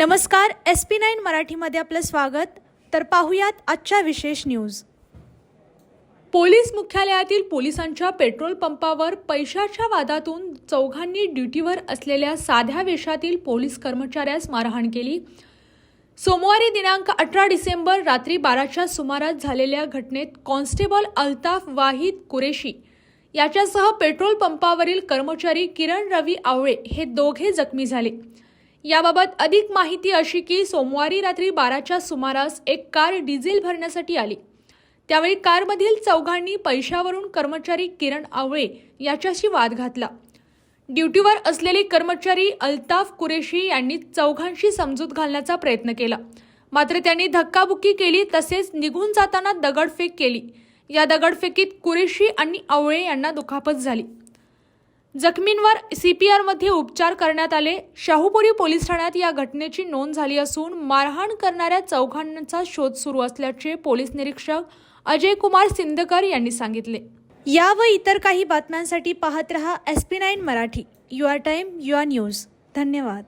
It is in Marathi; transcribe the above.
नमस्कार एस पी नाईन मराठीमध्ये आपलं स्वागत. तर पाहुयात आजच्या विशेष न्यूज. पोलीस मुख्यालयातील पोलिसांच्या पेट्रोल पंपावर पैशाच्या वादातून चौघांनी ड्युटीवर असलेल्या साध्या वेशातील पोलीस कर्मचाऱ्यास मारहाण केली. सोमवारी दिनांक अठरा डिसेंबर रात्री बाराच्या सुमारास झालेल्या घटनेत कॉन्स्टेबल अल्ताफ वाहिद कुरेशी याच्यासह पेट्रोल पंपावरील कर्मचारी किरण रवी आवळे हे दोघे जखमी झाले. याबाबत अधिक माहिती अशी की सोमवारी रात्री बाराच्या सुमारास एक कार डिझेल भरण्यासाठी आली. त्यावेळी कारमधील चौघांनी पैशावरून कर्मचारी किरण आवळे याच्याशी वाद घातला. ड्युटीवर असलेले कर्मचारी अल्ताफ कुरेशी यांनी चौघांशी समजूत घालण्याचा प्रयत्न केला. मात्र त्यांनी धक्काबुक्की केली तसेच निघून जाताना दगडफेक केली. या दगडफेकीत कुरेशी आणि आवळे यांना दुखापत झाली. जखमींवर सीपीआरमध्ये उपचार करण्यात आले. शाहूपुरी पोलीस ठाण्यात या घटनेची नोंद झाली असून मारहाण करणाऱ्या चौघांचा शोध सुरू असल्याचे पोलीस निरीक्षक अजय कुमार सिंदकर यांनी सांगितले. या व इतर काही बातम्यांसाठी पाहत रहा S P nine Marathi. Your time your news. धन्यवाद.